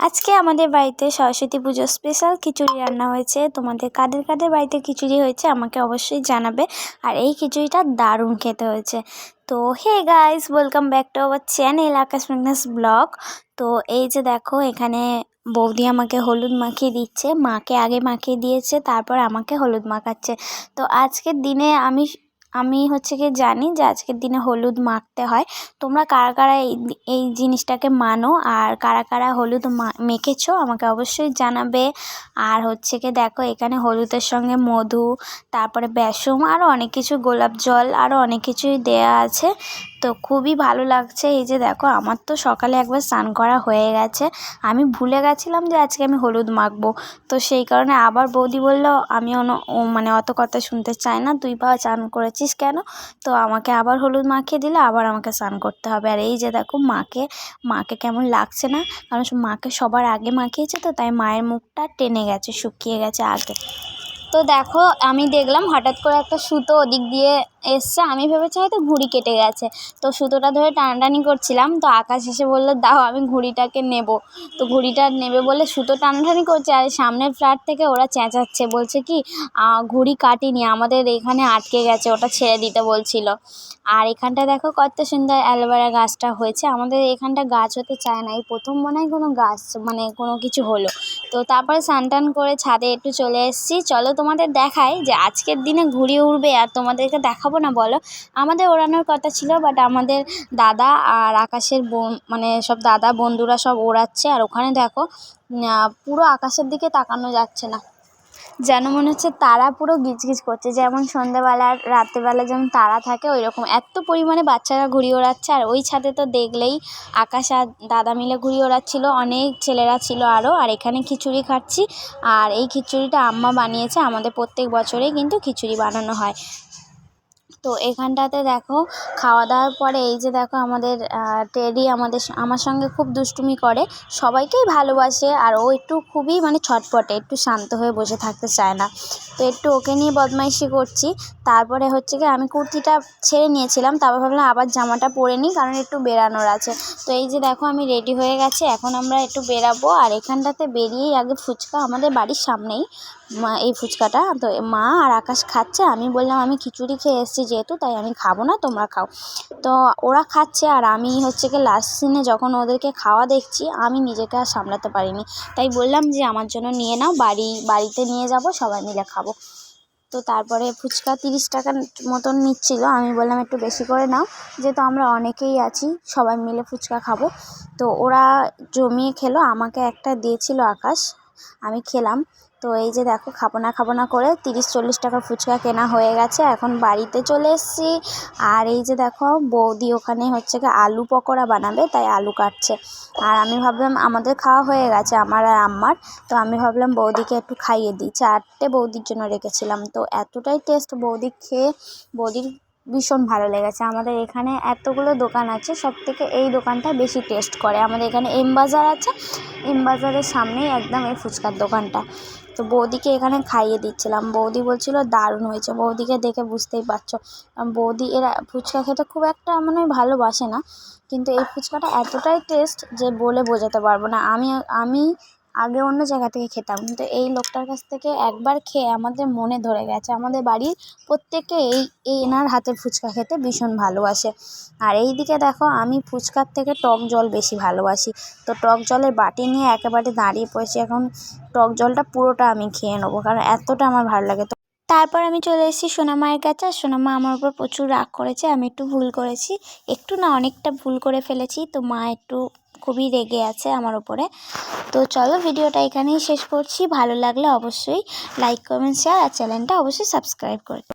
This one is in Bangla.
আজকে আমাদের বাড়িতে সরস্বতী পুজোর স্পেশাল খিচুড়ি রান্না হয়েছে। তোমাদের কাদের কাদের বাড়িতে খিচুড়ি হয়েছে আমাকে অবশ্যই জানাবে। আর এই খিচুড়িটা দারুণ খেতে হয়েছে। তো hey guys welcome back to our channel Akash Meghna's vlog তো এই যে দেখো, এখানে বৌদি আমাকে হলুদ মাখিয়ে দিচ্ছে। মাকে আগে মাখিয়ে দিয়েছে, তারপর আমাকে হলুদ মাখাচ্ছে। তো আজকের দিনে আমি আমি হচ্ছে কি জানি যে আজকের দিনে হলুদ মাখতে হয়। তোমরা কারা কারা এই এই জিনিসটাকে মানো আর কারা কারা হলুদ মেখেছো আমাকে অবশ্যই জানাবে। আর হচ্ছে কি দেখো এখানে হলুদের সঙ্গে মধু, তারপরে বেসম আরও অনেক কিছু গোলাপ জল আরও অনেক কিছুই দেয়া আছে। তো খুবই ভালো লাগছে। এই যে দেখো, আমার তো সকালে একবার স্নান করা হয়ে গেছে। আমি ভুলে গেছিলাম যে আজকে আমি হলুদ মাখবো। তো সেই কারণে আবার বৌদি বলল, আমি ও মানে অত কথা শুনতে চাই না, তুই বা চান করেছিস কেন? তো আমাকে আবার হলুদ মাখিয়ে দিলে, আবার আমাকে স্নান করতে হবে। আর এই যে দেখো, মাকে মাকে কেমন লাগছে না? কারণ মাকে সবার আগে মাখিয়েছে তো, তাই মায়ের মুখটা টেনে গেছে, শুকিয়ে গেছে আগে। তো দেখো, আমি দেখলাম হঠাৎ করে একটা সুতো ওদিক দিয়ে এসছে। আমি ভেবেছি হয়তো ঘুড়ি কেটে গেছে। তো সুতোটা ধরে টানাটানি করছিলাম। তো আকাশ এসে বলল, দাও, আমি ঘুড়িটাকে নেব। তো ঘুড়িটা নেবে বলে সুতো টানাটানি করছে। আর সামনের ফ্ল্যাট থেকে ওরা চেঁচাচ্ছে। বলছে কি ঘুড়ি কাটিনি। আমাদের এখানে আটকে গেছে। ওটা ছেড়ে দিতে বলছিল। আর এখানটা দেখো কত সুন্দর অ্যালোভেরা গাছটা হয়েছে। আমাদের এখানটা গাছ হতে চায় না। এই প্রথম মনে হয় কোনো গাছ মানে কোনো কিছু হলো। তো তারপরে স্নান করে ছাদে একটু চলে এসেছি। চলো তোমাদের দেখাই যে আজকের দিনে ঘুরিয়ে উঠবে আর তোমাদেরকে দেখাবো না, বলো। আমাদের ওড়ানোর কথা ছিল বাট আমাদের দাদা আর আকাশের বোন মানে সব দাদা বন্ধুরা সব ওড়াচ্ছে। আর ওখানে দেখো পুরো আকাশের দিকে তাকানো যাচ্ছে না। যেন মনে হচ্ছে তারা পুরো গিজগিজ করছে। যেমন সন্ধ্যেবেলা রাত্রেবেলা যেমন তারা থাকে ওই রকম এত পরিমাণে বাচ্চারা ঘুড়ি ওড়াচ্ছে। আর ওই ছাদে তো দেখলেই আকাশ আর দাদা মিলে ঘুড়ি ওড়াচ্ছিল। অনেক ছেলেরা ছিল আরও আর এখানে খিচুড়ি খাচ্ছি। আর এই খিচুড়িটা আম্মা বানিয়েছে আমাদের প্রত্যেক বছরেই কিন্তু খিচুড়ি বানানো হয়। তো এখানটাতে দেখো খাওয়া দাওয়ার পরে এই যে দেখো আমাদের টেডি আমাদের আমার সঙ্গে খুব দুষ্টুমি করে। সবাইকেই ভালোবাসে আর ও একটু খুবই মানে ছটপটে, একটু শান্ত হয়ে বসে থাকতে চায় না। তো একটু ওকে নিয়ে বদমাইশি করছি। তারপরে হচ্ছে কি আমি কুর্তিটা ছেড়ে নিয়েছিলাম, তারপর ভাবলাম আবার জামাটা পরে নিই কারণ একটু বেরানোর আছে। তো এই যে দেখো আমি রেডি হয়ে গেছে, এখন আমরা একটু বেরাবো আর এখানটাতে বেরিয়েই আগে ফুচকা আমাদের বাড়ির সামনেই মা, এই ফুচকাটা তো মা আর আকাশ খাচ্ছে, আমি বললাম, আমি খিচুড়ি খেয়ে এসেছি যেহেতু, তাই আমি খাব না, তোমরা খাও। তো ওরা খাচ্ছে আর আমি হচ্ছে কি লাস্ট সিনে যখন ওদেরকে খাওয়া দেখছি, আমি নিজেকে আর সামলাতে পারিনি। তাই বললাম যে, আমার জন্য নিয়ে নাও, বাড়ি, বাড়িতে নিয়ে যাব, সবাই মিলে খাব। তো তারপরে ফুচকা তিরিশ টাকার মতন নিচ্ছিল, আমি বললাম, একটু বেশি করে নাও, যেহেতু আমরা অনেকেই আছি, সবাই মিলে ফুচকা খাব। তো ওরা জমিয়ে খেলো, আমাকে একটা দিয়েছিল আকাশ, আমি খেলাম। তো এই যে দেখো, খাব না খাব না করে তিরিশ, চল্লিশ টাকার ফুচকা কেনা হয়ে গেছে, এখন বাড়িতে চলে এসেছি। আর এই যে দেখো, বৌদি ওখানে হচ্ছে কি আলু পকোড়া বানাবে, তাই আলু কাটছে। আর আমি ভাবলাম আমাদের খাওয়া হয়ে গেছে, আমার আর আম্মার। তো আমি ভাবলাম বৌদিকে একটু খাইয়ে দিই। চারটে বৌদির জন্য রেখেছিলাম, তো এতটাই টেস্ট বৌদি খেয়ে, বৌদির ভীষণ ভালো লেগেছে। আমাদের এখানে এতগুলো দোকান আছে সব থেকে এই দোকানটা বেশি টেস্ট করে। আমাদের এখানে এম বাজার আছে, এম বাজারের সামনেই একদম এই ফুচকার দোকানটা। তো বৌদিকে এখানে খাইয়ে দিচ্ছিলাম। বৌদি বলছিল, দারুণ হয়েছে। বৌদিকে দেখে বুঝতেই পারছ। বৌদি এরা ফুচকা খেতে খুব একটা মানে ভালোবাসে না। কিন্তু এই ফুচকাটা এতটাই টেস্ট যে বলে বোঝাতে পারব না। আমি আমি আগে অন্য জায়গা থেকে খেতাম। কিন্তু এই লোকটার কাছ থেকে একবার খেয়ে আমাদের মনে ধরে গেছে। আমাদের বাড়ির প্রত্যেকে এই এই এনার হাতের ফুচকা খেতে ভীষণ ভালোবাসে। আর এই দিকে দেখো, আমি ফুচকার থেকে টক জল বেশি ভালোবাসি। তো টক জলের বাটি নিয়ে একেবারে দাঁড়িয়ে পড়েছি। এখন টক জলটা পুরোটা আমি খেয়ে নেব, কারণ এতটা আমার ভালো লাগে। তো তারপর আমি চলে এসেছি সোনামায়ের কাছে। আর সোনামা আমার উপর প্রচুর রাগ করেছে। আমি একটু ভুল করেছি। একটু না অনেকটা ভুল করে ফেলেছি। তো মা একটু খুবই রেগে আছে আমার উপরে। তো চলো ভিডিওটা এখানেই শেষ করছি। ভালো লাগলে অবশ্যই লাইক কমেন্ট শেয়ার আর চ্যানেলটা অবশ্যই সাবস্ক্রাইব করে